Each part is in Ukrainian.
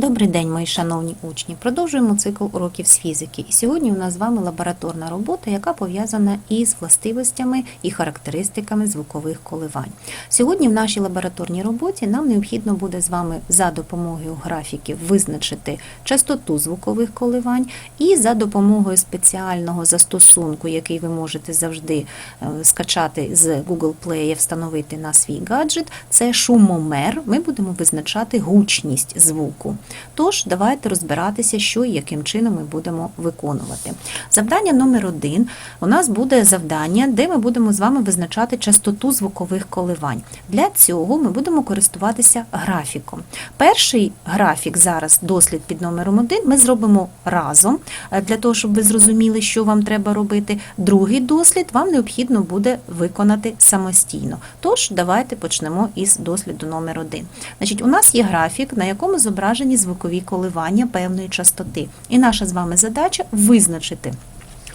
Добрий день, мої шановні учні. Продовжуємо цикл уроків з фізики. І сьогодні у нас з вами лабораторна робота, яка пов'язана із властивостями і характеристиками звукових коливань. Сьогодні в нашій лабораторній роботі нам необхідно буде з вами за допомогою графіків визначити частоту звукових коливань і за допомогою спеціального застосунку, який ви можете завжди е, скачати з Google Play, встановити на свій гаджет, це шумомер. Ми будемо визначати гучність звуку. Тож, давайте розбиратися, що і яким чином ми будемо виконувати. Завдання номер один у нас буде завдання, де ми будемо з вами визначати частоту звукових коливань. Для цього ми будемо користуватися графіком. Перший графік зараз дослід під номером один ми зробимо разом е, для того, щоб ви зрозуміли, що вам треба робити. Другий дослід вам необхідно буде виконати самостійно. Тож, давайте почнемо із досліду номер один. Значить, у нас є графік, на якому зображені звукові коливання певної частоти. І наша з вами задача визначити.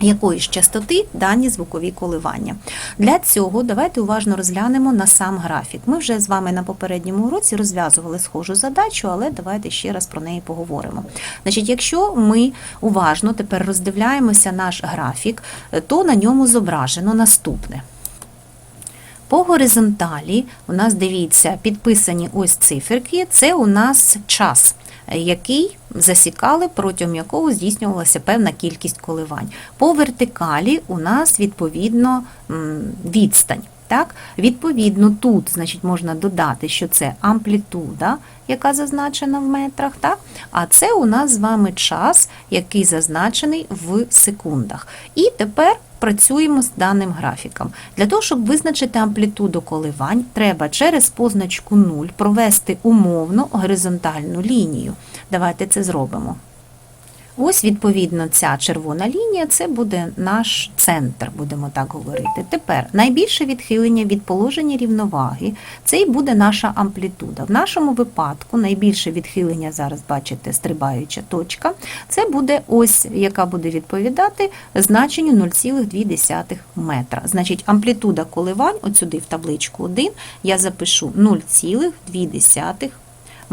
Якої ж частоти дані звукові коливання. Для цього давайте уважно розглянемо на сам графік. Ми вже з вами на попередньому уроці розв'язували схожу задачу, але давайте ще раз про неї поговоримо. Значить, якщо ми уважно тепер роздивляємося наш графік, то на ньому зображено наступне. По горизонталі у нас дивіться підписані ось циферки. Це у нас час, який засікали, протягом якого здійснювалася певна кількість коливань. По вертикалі у нас відповідно відстань. Так, відповідно, тут значить, можна додати, що це амплітуда, яка зазначена в метрах, так? а це у нас з вами час, який зазначений в секундах. І тепер працюємо з даним графіком. Для того, щоб визначити амплітуду коливань, треба через позначку 0 провести умовно горизонтальну лінію. Давайте це зробимо. Ось, відповідно, ця червона лінія це буде наш центр, будемо так говорити. Тепер найбільше відхилення від положення рівноваги це і буде наша амплітуда. В нашому випадку найбільше відхилення, зараз бачите, стрибаюча точка, це буде ось, яка буде відповідати значенню 0,2 метра. Значить, амплітуда коливань, от сюди в табличку 1, я запишу 0,2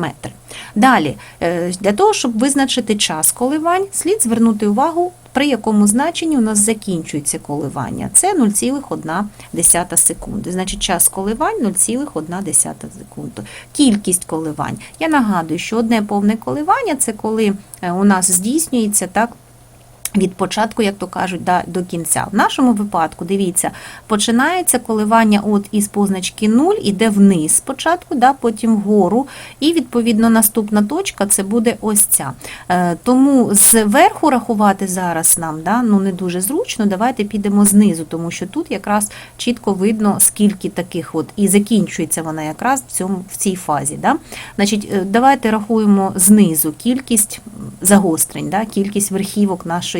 метри. Далі, е, для того, щоб визначити час коливань, слід звернути увагу, при якому значенні у нас закінчується коливання. Це 0,1 секунди. Значить, час коливань 0,1 секунди. Кількість коливань. Я нагадую, що одне повне коливання це коли е, у нас здійснюється так. Від початку, як то кажуть, до кінця. В нашому випадку, дивіться, починається коливання от із позначки 0, іде вниз спочатку, да, потім вгору, і, відповідно, наступна точка це буде ось ця. Е, Тому зверху рахувати зараз нам да, ну, не дуже зручно, давайте підемо знизу, тому що тут якраз чітко видно, скільки таких, от, і закінчується вона якраз в, цьому, в цій фазі. Да. Значить, е, Давайте рахуємо знизу кількість загострень, да, кількість верхівок нашої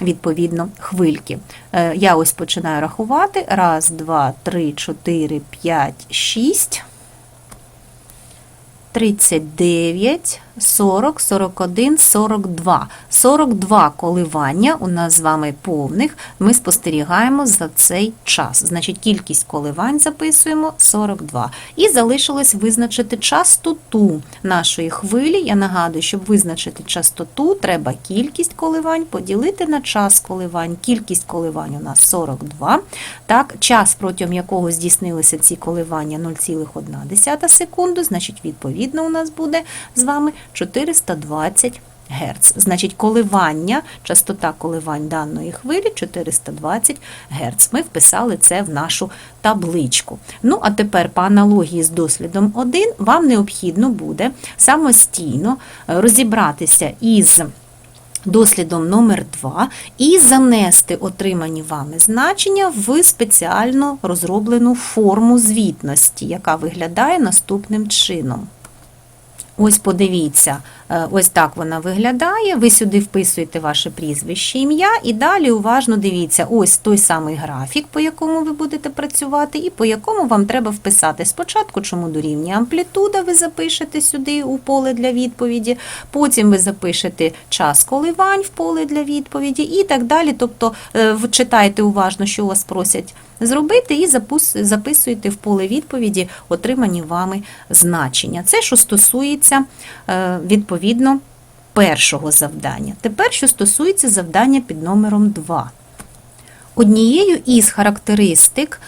відповідно хвильки. Е, Я ось починаю рахувати. Раз, два, три, чотири, п'ять, шість. 39, 40, 41, 42. 42 коливання у нас з вами повних ми спостерігаємо за цей час. Значить, кількість коливань записуємо 42. І залишилось визначити частоту нашої хвилі. Я нагадую, щоб визначити частоту, треба кількість коливань поділити на час коливань. Кількість коливань у нас 42. Так, час, протягом якого здійснилися ці коливання 0,1 секунду, значить, відповідно, у нас буде з вами 420 Гц. Значить, коливання, частота коливань даної хвилі 420 Гц. Ми вписали це в нашу табличку. Ну, а тепер, по аналогії з дослідом 1, вам необхідно буде самостійно розібратися із дослідом номер 2 і занести отримані вами значення в спеціально розроблену форму звітності, яка виглядає наступним чином. Ось подивіться, ось так вона виглядає. Ви сюди вписуєте ваше прізвище, ім'я, і далі уважно дивіться, ось той самий графік, по якому ви будете працювати, і по якому вам треба вписати спочатку, чому дорівнює амплітуда, ви запишете сюди у поле для відповіді, потім ви запишете час коливань в поле для відповіді і так далі. Тобто е, читайте уважно, що вас просять зробити і записуєте в поле відповіді отримані вами значення. Це що стосується е, відповідно першого завдання. Тепер, що стосується завдання під номером 2. Однією із характеристик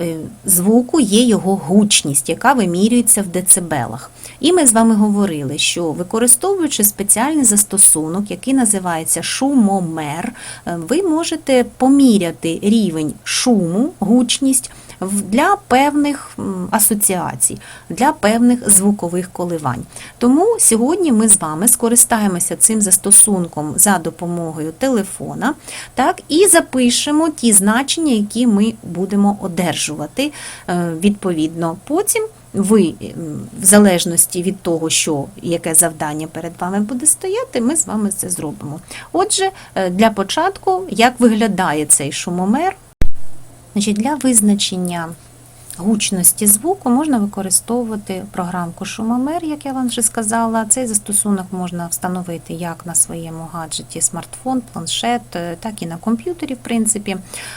е, звуку є його гучність, яка вимірюється в децибелах. І ми з вами говорили, що використовуючи спеціальний застосунок, який називається шумомер, е, ви можете поміряти рівень шуму, гучність для певних асоціацій, для певних звукових коливань. Тому сьогодні ми з вами скористаємося цим застосунком за допомогою телефона, так, і запишемо ті значення, які ми будемо одержувати е, відповідно. Потім ви, в залежності від того, що яке завдання перед вами буде стояти, ми з вами це зробимо. Отже, е, для початку, як виглядає цей шумомер, Значить, для визначення гучності звуку можна використовувати програмку Шумомер, як я вам вже сказала. Цей застосунок можна встановити як на своєму гаджеті смартфон, планшет, е, так і на комп'ютері, в принципі.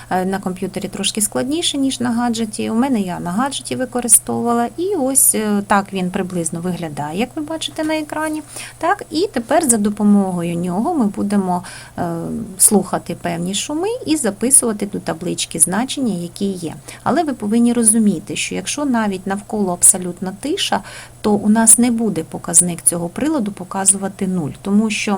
Е, На комп'ютері трошки складніше, ніж на гаджеті. У мене я на гаджеті використовувала, і ось е, так він приблизно виглядає, як ви бачите на екрані. Так, і тепер за допомогою нього ми будемо слухати певні шуми і записувати до таблички значення, які є. Але ви повинні розуміти, що якщо навіть навколо абсолютна тиша, то у нас не буде показник цього приладу показувати нуль, тому що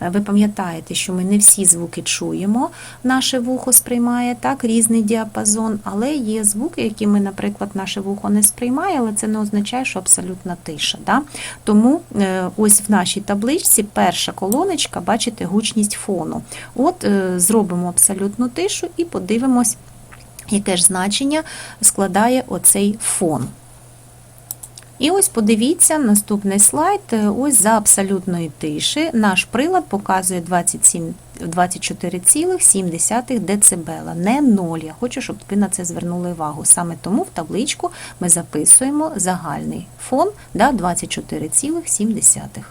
е, ви пам'ятаєте, що ми не всі звуки чуємо, наше вухо сприймає так різний діапазон, але є звуки, які ми, наприклад, наше вухо не сприймає, але це не означає, що абсолютна тиша. Да? Тому е, ось в нашій табличці перша колоночка, бачите, гучність фону. От е, зробимо абсолютну тишу і подивимось, яке ж значення складає оцей фон. І ось подивіться, наступний слайд. Ось за абсолютної тиші наш прилад показує 24,7 дБ, не 0. Я хочу, щоб ви на це звернули увагу. Саме тому в табличку ми записуємо загальний фон да, 24,7.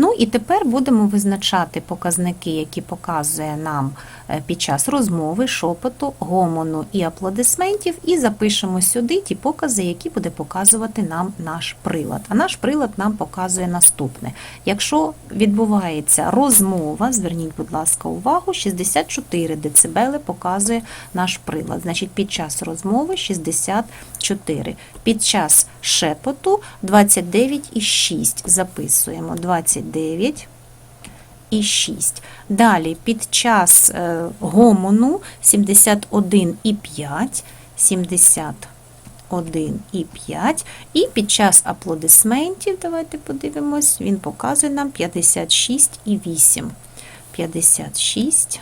Ну і тепер будемо визначати показники, які показує нам е, під час розмови, шепоту, гомону і аплодисментів, і запишемо сюди ті покази, які буде показувати нам наш прилад. А наш прилад нам показує наступне. Якщо відбувається розмова, зверніть, будь ласка, увагу, 64 дБ показує наш прилад. Значить, під час розмови 64. Під час шепоту 29,6 записуємо 29 і 6. Далі під час е, гомону 71,5, 71,5. І під час аплодисментів, давайте подивимось, він показує нам 56,8. 56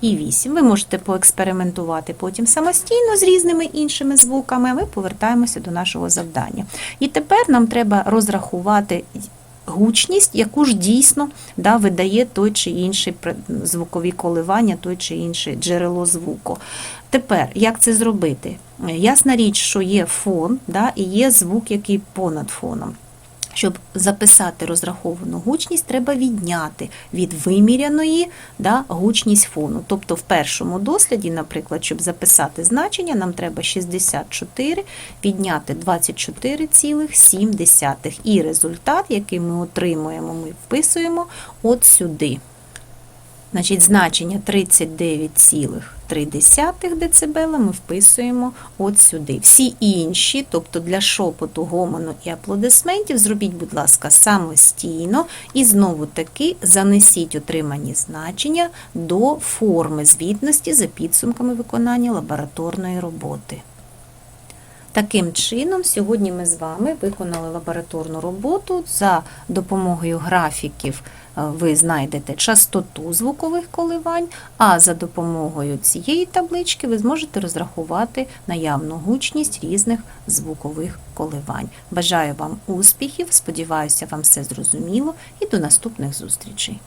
і 8. Ви можете поекспериментувати потім самостійно з різними іншими звуками, ми повертаємося до нашого завдання. І тепер нам треба розрахувати гучність, яку ж дійсно да, видає той чи інший звукові коливання, той чи інше джерело звуку. Тепер, як це зробити? Ясна річ, що є фон да, і є звук, який понад фоном. Щоб записати розраховану гучність, треба відняти від виміряної да, гучність фону. Тобто в першому досліді, наприклад, щоб записати значення, нам треба 64 відняти 24,7. І результат, який ми отримуємо, ми вписуємо от сюди. Значить, значення 39,3 дБ ми вписуємо от сюди. Всі інші, тобто для шепоту, гомону і аплодисментів, зробіть, будь ласка, самостійно і знову таки занесіть отримані значення до форми звітності за підсумками виконання лабораторної роботи. Таким чином, сьогодні ми з вами виконали лабораторну роботу. За допомогою графіків е, ви знайдете частоту звукових коливань, а за допомогою цієї таблички ви зможете розрахувати наявну гучність різних звукових коливань. Бажаю вам успіхів, сподіваюся, вам все зрозуміло і до наступних зустрічей.